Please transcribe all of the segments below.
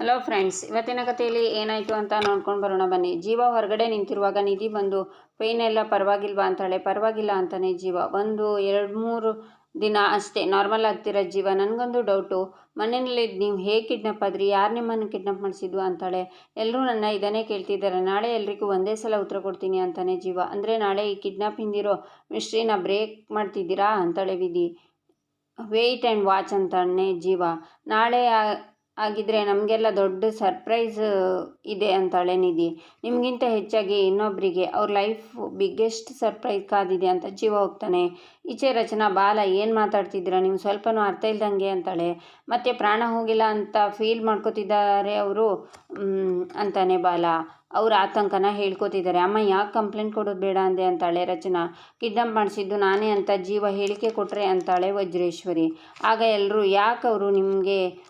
Hello friends ಇವತ್ತಿನ ಕಥೆಯಲ್ಲಿ ಏನಾಯಿತು ಅಂತ ನೋಡ್ಕೊಂಡು ಬರೋಣ ಬನ್ನಿ. ಜೀವ ಹೊರಗಡೆ ನಿಂತಿರುವಾಗ ನಿಧಿ ಬಂದು, ಪೇನ್ ಎಲ್ಲ ಪರವಾಗಿಲ್ವಾ ಅಂತಾಳೆ? ಪರವಾಗಿಲ್ಲ ಅಂತಾನೆ ಜೀವ. ಒಂದು, ಎರಡು, ಮೂರು ದಿನ ಅಷ್ಟೇ ನಾರ್ಮಲ್ ಆಗ್ತಿರೋ ಜೀವ. ನನಗೊಂದು ಡೌಟು ಮನೆಯಲ್ಲಿ ನೀವು ಹೇಗೆ ಕಿಡ್ನಾಪ್ ಆದ್ರಿ? ಯಾರು ನಿಮ್ಮನ್ನು ಕಿಡ್ನಾಪ್ ಮಾಡಿಸಿದ್ದು ಅಂತಾಳೆ. ಎಲ್ಲರೂ ನನ್ನ ಇದನ್ನೇ ಕೇಳ್ತಿದ್ದಾರೆ. ನಾಳೆ ಎಲ್ರಿಗೂ ಒಂದೇ ಸಲ ಉತ್ತರ ಕೊಡ್ತೀನಿ ಅಂತಾನೆ ಜೀವ. ಅಂದರೆ ನಾಳೆ ಈ ಕಿಡ್ನಾಪ್ ಹಿಂದಿರೋ ಮಿಸ್ಟ್ರಿನ ಬ್ರೇಕ್ ಮಾಡ್ತಿದ್ದೀರಾ? ಅಂತಾಳೆ ವಿಧಿ. ವೆಯ್ಟ್ ಆ್ಯಂಡ್ ವಾಚ್ ಅಂತಾನೆ ಜೀವ. ನಾಳೆ ಆಗಿದ್ರೆ ನಮಗೆಲ್ಲ ದೊಡ್ಡ ಸರ್ಪ್ರೈಸ್ ಇದೆ ಅಂತಾಳೆ ನಿಧಿ. ನಿಮಗಿಂತ ಹೆಚ್ಚಾಗಿ ಇನ್ನೊಬ್ಬರಿಗೆ ಅವ್ರ ಲೈಫ್ ಬಿಗ್ಗೆಸ್ಟ್ ಸರ್ಪ್ರೈಸ್ ಕಾದಿದೆ ಅಂತ ಜೀವ ಹೋಗ್ತಾನೆ. ಈಚೆ ರಚನಾ, ಬಾಲ, ಏನು ಮಾತಾಡ್ತಿದ್ದೀರಾ? ನೀವು ಸ್ವಲ್ಪನೂ ಅರ್ಥ ಇಲ್ದಂಗೆ ಅಂತಾಳೆ. ಮತ್ತೆ ಪ್ರಾಣ ಹೋಗಿಲ್ಲ ಅಂತ ಫೀಲ್ ಮಾಡ್ಕೋತಿದ್ದಾರೆ ಅವರು ಅಂತಾನೆ ಬಾಲ. ಅವ್ರ ಆತಂಕನ ಹೇಳ್ಕೊತಿದ್ದಾರೆ. ಅಮ್ಮ, ಯಾಕೆ ಕಂಪ್ಲೇಂಟ್ ಕೊಡೋದು ಬೇಡ ಅಂದೆ ಅಂತಾಳೆ ರಚನಾ. ಕಿಡ್ನಾಪ್ ಮಾಡಿಸಿದ್ದು ನಾನೇ ಅಂತ ಜೀವ ಹೇಳಿಕೆ ಕೊಟ್ಟರೆ ಅಂತಾಳೆ ವಜ್ರೇಶ್ವರಿ. ಆಗ ಎಲ್ಲರೂ ಯಾಕೆ ಅವರು ನಿಮಗೆ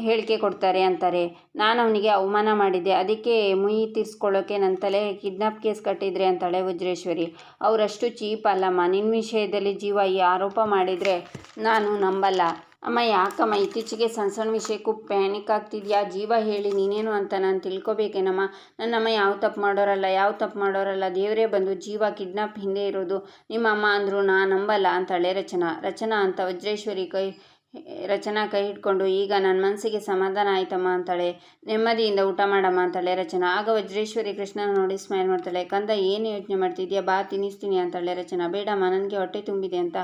ಹೇಳಿಕೆ ಕೊಡ್ತಾರೆ ಅಂತಾರೆ. ನಾನು ಅವನಿಗೆ ಅವಮಾನ ಮಾಡಿದ್ದೆ. ಅದಕ್ಕೆ ಮುಯಿ ತೀರ್ಸ್ಕೊಳ್ಳೋಕೆ ನನ್ನ ತಲೆ ಕಿಡ್ನಾಪ್ ಕೇಸ್ ಕಟ್ಟಿದ್ರೆ ಅಂತಾಳೆ ವಜ್ರೇಶ್ವರಿ. ಅವರಷ್ಟು ಚೀಪ್ ಅಲ್ಲಮ್ಮ. ನಿನ್ನ ವಿಷಯದಲ್ಲಿ ಜೀವ ಈ ಆರೋಪ ಮಾಡಿದರೆ ನಾನು ನಂಬಲ್ಲ. ಅಮ್ಮ, ಯಾಕಮ್ಮ? ಇತ್ತೀಚೆಗೆ ಸಣ್ಣ ಸಣ್ಣ ವಿಷಯಕ್ಕೂ ಪ್ಯಾನಿಕ್ ಆಗ್ತಿದ್ಯಾ? ಜೀವ ಹೇಳಿ, ನೀನೇನು ಅಂತ ನಾನು ತಿಳ್ಕೊಬೇಕೇನಮ್ಮ? ನನ್ನಮ್ಮ ಯಾವ ತಪ್ಪು ಮಾಡೋರಲ್ಲ, ಯಾವ ತಪ್ಪು ಮಾಡೋರಲ್ಲ? ದೇವರೇ ಬಂದು ಜೀವ ಕಿಡ್ನಾಪ್ ಹಿಂದೆ ಇರೋದು. ನಿಮ್ಮಮ್ಮ ಅಂದರು, ನಾ ನಂಬಲ್ಲ ಅಂತಾಳೆ ರಚನಾ. ರಚನಾ ಅಂತ ವಜ್ರೇಶ್ವರಿ ಕೈ ರಚನಾ ಕೈ ಹಿಡ್ಕೊಂಡು, ಈಗ ನನ್ನ ಮನಸ್ಸಿಗೆ ಸಮಾಧಾನ ಆಯ್ತಮ್ಮ ಅಂತಾಳೆ. ನೆಮ್ಮದಿಯಿಂದ ಊಟ ಮಾಡಮ್ಮ ಅಂತಾಳೆ ರಚನಾ. ಆಗ ವಜ್ರೇಶ್ವರಿ ಕೃಷ್ಣನ ನೋಡಿ ಸ್ಮೈಲ್ ಮಾಡ್ತಾಳೆ. ಕಂದ, ಏನು ಯೋಚನೆ ಮಾಡ್ತಿದ್ಯಾ? ಬಾ, ತಿನ್ನಿಸ್ತೀನಿ ಅಂತಾಳೆ ರಚನಾ. ಬೇಡಮ್ಮ, ನನಗೆ ಹೊಟ್ಟೆ ತುಂಬಿದೆ ಅಂತ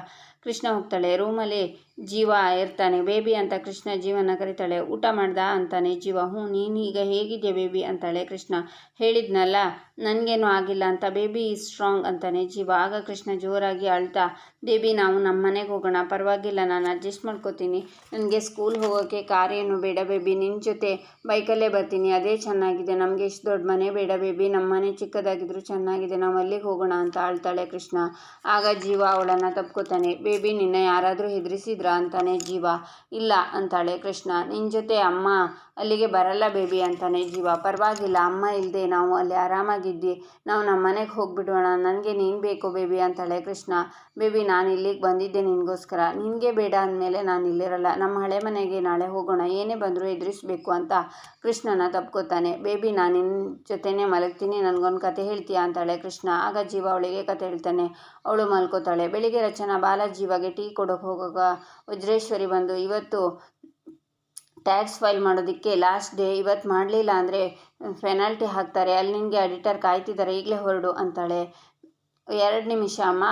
ಕೃಷ್ಣ ಹೋಗ್ತಾಳೆ. ರೂಮಲ್ಲಿ ಜೀವ ಇರ್ತಾನೆ. ಬೇಬಿ ಅಂತ ಕೃಷ್ಣ ಜೀವನ ಕರಿತಾಳೆ. ಊಟ ಮಾಡ್ದ ಅಂತಾನೆ. ಜೀವ, ಹ್ಞೂ, ನೀನು ಈಗ ಹೇಗಿದೆಯಾ ಬೇಬಿ? ಅಂತಾಳೆ ಕೃಷ್ಣ. ಹೇಳಿದ್ನಲ್ಲ, ನನಗೇನು ಆಗಿಲ್ಲ ಅಂತ. ಬೇಬಿ ಈಸ್ ಸ್ಟ್ರಾಂಗ್ ಅಂತಾನೆ ಜೀವ. ಆಗ ಕೃಷ್ಣ ಜೋರಾಗಿ ಅಳ್ತಾ, ಬೇಬಿ, ನಾವು ನಮ್ಮ ಮನೆಗೆ ಹೋಗೋಣ. ಪರವಾಗಿಲ್ಲ, ನಾನು ಅಡ್ಜಸ್ಟ್ ಮಾಡ್ಕೋತೀನಿ. ನನಗೆ ಸ್ಕೂಲ್ ಹೋಗೋಕ್ಕೆ ಕಾರ್ ಏನು ಬೇಡ ಬೇಬಿ. ನಿನ್ನ ಜೊತೆ ಬೈಕಲ್ಲೇ ಬರ್ತೀನಿ. ಅದೇ ಚೆನ್ನಾಗಿದೆ. ನಮಗೆ ಇಷ್ಟು ದೊಡ್ಡ ಮನೆ ಬೇಡ ಬೇಬಿ. ನಮ್ಮ ಮನೆ ಚಿಕ್ಕದಾಗಿದ್ರು ಚೆನ್ನಾಗಿದೆ. ನಾವು ಅಲ್ಲಿಗೆ ಹೋಗೋಣ ಅಂತ ಅಳ್ತಾಳೆ ಕೃಷ್ಣ. ಆಗ ಜೀವ ಅವಳನ್ನು ತಪ್ಕೋತಾನೆ. ಬೇಬಿ, ನಿನ್ನ ಯಾರಾದರೂ ಹೆದರಿಸಿದ್ರಾ? ಅಂತಾನೆ ಜೀವ. ಇಲ್ಲ ಅಂತಾಳೆ ಕೃಷ್ಣ. ನಿನ್ನ ಜೊತೆ ಅಮ್ಮ ಅಲ್ಲಿಗೆ ಬರಲ್ಲ ಬೇಬಿ ಅಂತಾನೆ ಜೀವ. ಪರವಾಗಿಲ್ಲ, ಅಮ್ಮ ಇಲ್ಲದೆ ನಾವು ಅಲ್ಲಿ ಆರಾಮಾಗಿದ್ದಿ ನಾವು ನಮ್ಮ ಮನೆಗೆ ಹೋಗಿಬಿಡೋಣ. ನನಗೆ ನೀನು ಬೇಕು ಬೇಬಿ ಅಂತಾಳೆ ಕೃಷ್ಣ. ಬೇಬಿ, ನಾನು ಇಲ್ಲಿಗೆ ಬಂದಿದ್ದೆ ನಿನಗೋಸ್ಕರ. ನಿನಗೆ ಬೇಡ ಅಂದಮೇಲೆ ನಾನು ಇಲ್ಲಿರಲ್ಲ. ನಮ್ಮ ಹಳೆ ಮನೆಗೆ ನಾಳೆ ಹೋಗೋಣ. ಏನೇ ಬಂದರೂ ಎದುರಿಸ್ಬೇಕು ಅಂತ ಕೃಷ್ಣನ ತಪ್ಕೋತಾನೆ. ಬೇಬಿ, ನಾನು ನಿನ್ನ ಜೊತೆನೇ ಮಲಗ್ತೀನಿ. ನನಗೊಂದು ಕತೆ ಹೇಳ್ತೀಯಾ ಅಂತಾಳೆ ಕೃಷ್ಣ. ಆಗ ಜೀವ ಅವಳಿಗೆ ಕತೆ ಹೇಳ್ತಾನೆ. ಅವಳು ಮಲ್ಕೋತಾಳೆ. ಬೆಳಿಗ್ಗೆ ರಚನಾ ಬಾಲಾಜೀವಾಗೆ ಟೀ ಕೊಡೋಕೆ ಹೋಗುವಾಗ ವಜ್ರೇಶ್ವರಿ ಬಂದು ಇವತ್ತು ಟ್ಯಾಕ್ಸ್ ಫೈಲ್ ಮಾಡೋದಕ್ಕೆ ಲಾಸ್ಟ್ ಡೇ ಇವತ್ತು ಮಾಡಲಿಲ್ಲ ಅಂದರೆ ಪೆನಾಲ್ಟಿ ಹಾಕ್ತಾರೆ, ಅಲ್ಲಿ ನಿನಗೆ ಅಡಿಟರ್ ಕಾಯ್ತಿದ್ದಾರೆ, ಈಗಲೇ ಹೊರಡು ಅಂತಾಳೆ. ಎರಡು ನಿಮಿಷ, ಅಮ್ಮ.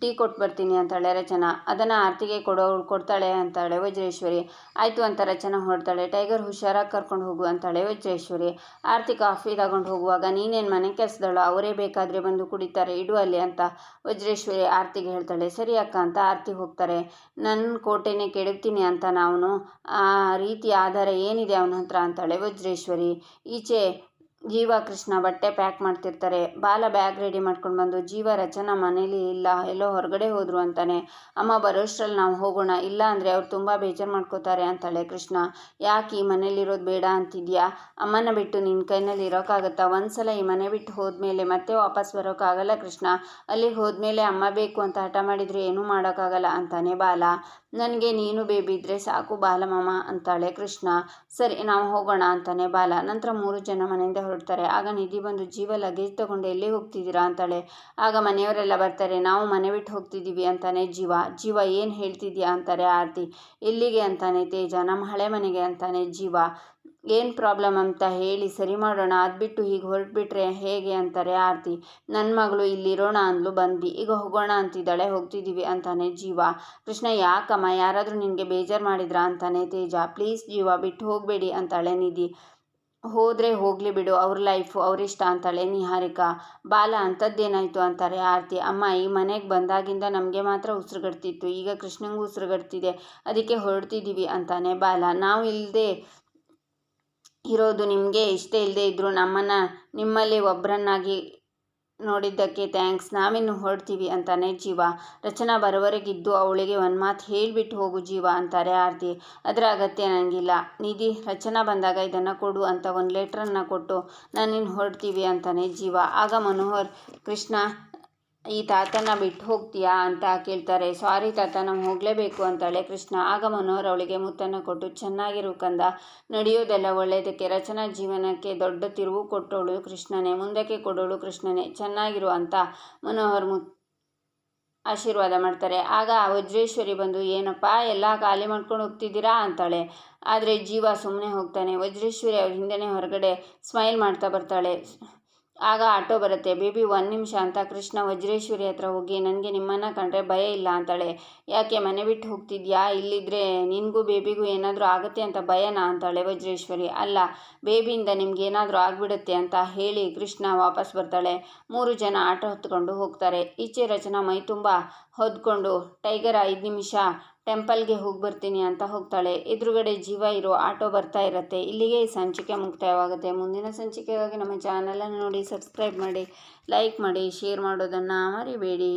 ಟೀ ಕೊಟ್ಟು ಬರ್ತೀನಿ ಅಂತಾಳೆ ರಚನಾ. ಅದನ್ನು ಆರತಿಗೆ ಕೊಡೋ, ಕೊಡ್ತಾಳೆ ಅಂತಾಳೆ ವಜ್ರೇಶ್ವರಿ. ಆಯಿತು ಅಂತ ರಚನಾ ಹೊಡ್ತಾಳೆ ಟೈಗರ್ ಹುಷಾರಾಗಿ ಕರ್ಕೊಂಡು ಹೋಗು ಅಂತಾಳೆ ವಜ್ರೇಶ್ವರಿ. ಆರತಿ ಕಾಫಿ ತಗೊಂಡು ಹೋಗುವಾಗ, ನೀನೇನು ಮನೆ ಕೆಲಸದಳು? ಅವರೇ ಬೇಕಾದರೆ ಬಂದು ಕುಡಿತಾರೆ, ಇಡು ಅಲ್ಲಿ ಅಂತ ವಜ್ರೇಶ್ವರಿ ಆರತಿಗೆ ಹೇಳ್ತಾಳೆ. ಸರಿ ಅಕ್ಕ ಅಂತ ಆರತಿ ಹೋಗ್ತಾರೆ. ನನ್ನ ಕೋಟೆನೇ ಕೆಡಗ್ತೀನಿ ಅಂತ ನಾವು ಆ ರೀತಿ ಆಧಾರ ಏನಿದೆ ಅವನ ಹತ್ರ ಅಂತಾಳೆ ವಜ್ರೇಶ್ವರಿ. ಈಚೆ ಜೀವ ಕೃಷ್ಣ ಬಟ್ಟೆ ಪ್ಯಾಕ್ ಮಾಡ್ತಿರ್ತಾರೆ. ಬಾಲ ಬ್ಯಾಗ್ ರೆಡಿ ಮಾಡ್ಕೊಂಡು ಬಂದು ಜೀವ ರಚನಾ ಮನೇಲಿ ಇಲ್ಲ, ಎಲ್ಲೋ ಹೊರಗಡೆ ಹೋದ್ರು ಅಂತಾನೆ. ಅಮ್ಮ ಬರೋಷ್ಟ್ರಲ್ಲಿ ನಾವು ಹೋಗೋಣ, ಇಲ್ಲ ಅಂದರೆ ಅವ್ರು ತುಂಬ ಬೇಜಾರು ಮಾಡ್ಕೋತಾರೆ ಅಂತಾಳೆ ಕೃಷ್ಣ. ಯಾಕೆ ಈ ಮನೇಲಿರೋದು ಬೇಡ ಅಂತಿದ್ಯಾ? ಅಮ್ಮನ ಬಿಟ್ಟು ನಿನ್ನ ಕೈನಲ್ಲಿ ಇರೋಕ್ಕಾಗತ್ತಾ ಒಂದ್ಸಲ ಈ ಮನೆ ಬಿಟ್ಟು ಹೋದ್ಮೇಲೆ ಮತ್ತೆ ವಾಪಸ್ ಬರೋಕ್ಕಾಗಲ್ಲ ಕೃಷ್ಣ? ಅಲ್ಲಿಗೆ ಹೋದ್ಮೇಲೆ ಅಮ್ಮ ಬೇಕು ಅಂತ ಹಠ ಮಾಡಿದರೆ ಏನೂ ಮಾಡೋಕ್ಕಾಗಲ್ಲ ಅಂತಾನೆ ಬಾಲ. ನನಗೆ ನೀನು ಬೇಬಿ ಇದ್ದರೆ ಸಾಕು ಬಾಲಮಾಮ ಅಂತಾಳೆ ಕೃಷ್ಣ. ಸರಿ, ನಾವು ಹೋಗೋಣ ಅಂತಾನೆ ಬಾಲ. ನಂತರ ಮೂರು ಜನ ಮನೆಯಿಂದ ಹೊರಡ್ತಾರೆ. ಆಗ ನಿಧಿ ಬಂದು ಜೀವ ಲಗೇಜ್ ತಗೊಂಡು ಎಲ್ಲಿ ಹೋಗ್ತಿದ್ದೀರಾ ಅಂತಾಳೆ. ಆಗ ಮನೆಯವರೆಲ್ಲ ಬರ್ತಾರೆ. ನಾವು ಮನೆ ಬಿಟ್ಟು ಹೋಗ್ತಿದ್ದೀವಿ ಅಂತಾನೆ ಜೀವ. ಜೀವ ಏನು ಹೇಳ್ತಿದ್ಯಾ ಅಂತಾರೆ ಆರತಿ. ಎಲ್ಲಿಗೆ ಅಂತಾನೆ ತೇಜ? ನಮ್ಮ ಹಳೆ ಮನೆಗೆ ಅಂತಾನೆ ಜೀವ. ಏನು ಪ್ರಾಬ್ಲಮ್ ಅಂತ ಹೇಳಿ ಸರಿ ಮಾಡೋಣ, ಅದು ಬಿಟ್ಟು ಹೀಗೆ ಹೊರಟ್ಬಿಟ್ರೆ ಹೇಗೆ ಅಂತಾರೆ ಆರತಿ. ನನ್ನ ಮಗಳು ಇಲ್ಲಿರೋಣ ಅಂದ್ಲು ಬಂದ್ವಿ. ಈಗ ಹೋಗೋಣ ಅಂತಿದ್ದಾಳೆ ಹೋಗ್ತಿದ್ದೀವಿ ಅಂತಾನೆ ಜೀವ. ಕೃಷ್ಣ, ಯಾಕಮ್ಮ, ಯಾರಾದರೂ ನಿನಗೆ ಬೇಜಾರು ಮಾಡಿದ್ರಾ ಅಂತಾನೆ ತೇಜ. ಪ್ಲೀಸ್ ಜೀವ, ಬಿಟ್ಟು ಹೋಗಬೇಡಿ ಅಂತಾಳೆ ನಿಧಿ. ಹೋದರೆ ಹೋಗಲಿ ಬಿಡು, ಅವ್ರ ಲೈಫು ಅವರಿಷ್ಟ ಅಂತಾಳೆ ನಿಹಾರಿಕಾ. ಬಾಲ, ಅಂಥದ್ದೇನಾಯಿತು ಅಂತಾರೆ ಆರತಿ. ಅಮ್ಮ, ಈ ಮನೆಗೆ ಬಂದಾಗಿಂದ ನಮಗೆ ಮಾತ್ರ ಉಸಿರುಗಡ್ತಿತ್ತು. ಈಗ ಕೃಷ್ಣಂಗೂ ಉಸಿರುಗಡ್ತಿದೆ. ಅದಕ್ಕೆ ಹೊರಡ್ತಿದ್ದೀವಿ ಅಂತಾನೆ ಬಾಲ. ನಾವು ಇಲ್ಲದೆ ಇರೋದು ನಿಮಗೆ ಇಷ್ಟ ಇಲ್ಲದೆ ಇದ್ದರೂ ನಮ್ಮನ್ನು ನಿಮ್ಮಲ್ಲಿ ಒಬ್ಬರನ್ನಾಗಿ ನೋಡಿದ್ದಕ್ಕೆ ಥ್ಯಾಂಕ್ಸ್ ನಾವಿನ್ನು ಹೊರಡ್ತೀವಿ ಅಂತಾನೆ ಜೀವ. ರಚನಾ ಬರೋವರೆಗಿದ್ದು ಅವಳಿಗೆ ಒಂದು ಮಾತು ಹೇಳಿಬಿಟ್ಟು ಹೋಗು ಜೀವ ಅಂತಾರೆ ಆರತಿ. ಅದರ ಅಗತ್ಯ ನನಗಿಲ್ಲ ನಿಧಿ, ರಚನಾ ಬಂದಾಗ ಇದನ್ನು ಕೊಡು ಅಂತ ಒಂದು ಲೆಟ್ರನ್ನು ಕೊಟ್ಟು ನಾನಿನ್ನು ಹೊರಡ್ತೀವಿ ಅಂತಾನೆ ಜೀವ. ಆಗ ಮನೋಹರ್, ಕೃಷ್ಣ ಈ ತಾತನ ಬಿಟ್ಟು ಹೋಗ್ತೀಯಾ ಅಂತ ಕೇಳ್ತಾರೆ. ಸಾರಿ ತಾತ, ನಾವು ಹೋಗಲೇಬೇಕು ಅಂತಾಳೆ ಕೃಷ್ಣ. ಆಗ ಮನೋಹರ್ ಅವಳಿಗೆ ಮುತ್ತನ್ನು ಕೊಟ್ಟು, ಚೆನ್ನಾಗಿರು ಕಂದ. ನಡೆಯೋದೆಲ್ಲ ಒಳ್ಳೆಯದಕ್ಕೆ ರಚನಾ ಜೀವನಕ್ಕೆ ದೊಡ್ಡ ತಿರುವು ಕೊಟ್ಟೋಳು ಕೃಷ್ಣನೇ, ಮುಂದಕ್ಕೆ ಕೊಡೋಳು ಕೃಷ್ಣನೇ, ಚೆನ್ನಾಗಿರು ಅಂತ ಮನೋಹರ್ ಮುತ್ ಆಶೀರ್ವಾದ ಮಾಡ್ತಾರೆ. ಆಗ ವಜ್ರೇಶ್ವರಿ ಬಂದು, ಏನಪ್ಪ, ಎಲ್ಲ ಖಾಲಿ ಮಾಡ್ಕೊಂಡು ಹೋಗ್ತಿದ್ದೀರಾ ಅಂತಾಳೆ. ಆದರೆ ಜೀವ ಸುಮ್ಮನೆ ಹೋಗ್ತಾನೆ. ವಜ್ರೇಶ್ವರಿ ಅವ್ರ ಹಿಂದೆನೇ ಹೊರಗಡೆ ಸ್ಮೈಲ್ ಮಾಡ್ತಾ ಬರ್ತಾಳೆ. ಆಗ ಆಟೋ ಬರುತ್ತೆ. ಬೇಬಿ ಒಂದು ನಿಮಿಷ ಅಂತ ಕೃಷ್ಣ ವಜ್ರೇಶ್ವರಿ ಹತ್ರ ಹೋಗಿ ನನಗೆ ನಿಮ್ಮನ್ನು ಕಂಡ್ರೆ ಭಯ ಇಲ್ಲ ಅಂತಾಳೆ. ಯಾಕೆ ಮನೆ ಬಿಟ್ಟು ಹೋಗ್ತಿದ್ಯಾ? ಇಲ್ಲಿದ್ರೆ ನಿನಗೂ ಬೇಬಿಗೂ ಏನಾದರೂ ಆಗುತ್ತೆ ಅಂತ ಭಯನಾ? ಅಂತಾಳೆ ವಜ್ರೇಶ್ವರಿ. ಅಲ್ಲ, ಬೇಬಿಯಿಂದ ನಿಮ್ಗೆ ಏನಾದರೂ ಆಗಿಬಿಡುತ್ತೆ ಅಂತ ಹೇಳಿ ಕೃಷ್ಣ ವಾಪಸ್ ಬರ್ತಾಳೆ. ಮೂರು ಜನ ಆಟೋ ಹೊತ್ಕೊಂಡು ಹೋಗ್ತಾರೆ. ಈಚೆ ರಚನಾ ಮೈ ತುಂಬ ಹೊದ್ಕೊಂಡು, ಟೈಗರ್ ಐದು ನಿಮಿಷ ಟೆಂಪಲ್ಗೆ ಹೋಗಿ ಬರ್ತೀನಿ ಅಂತ ಹೋಗ್ತಾಳೆ. ಎದುರುಗಡೆ ಜೀವ ಇರೋ ಆಟೋ ಬರ್ತಾ ಇರುತ್ತೆ. ಇಲ್ಲಿಗೆ ಈ ಸಂಚಿಕೆ ಮುಕ್ತಾಯವಾಗುತ್ತೆ. ಮುಂದಿನ ಸಂಚಿಕೆಗಾಗಿ ನಮ್ಮ ಚಾನಲನ್ನು ನೋಡಿ, ಸಬ್ಸ್ಕ್ರೈಬ್ ಮಾಡಿ, ಲೈಕ್ ಮಾಡಿ, ಶೇರ್ ಮಾಡೋದನ್ನು ಮರಿಬೇಡಿ.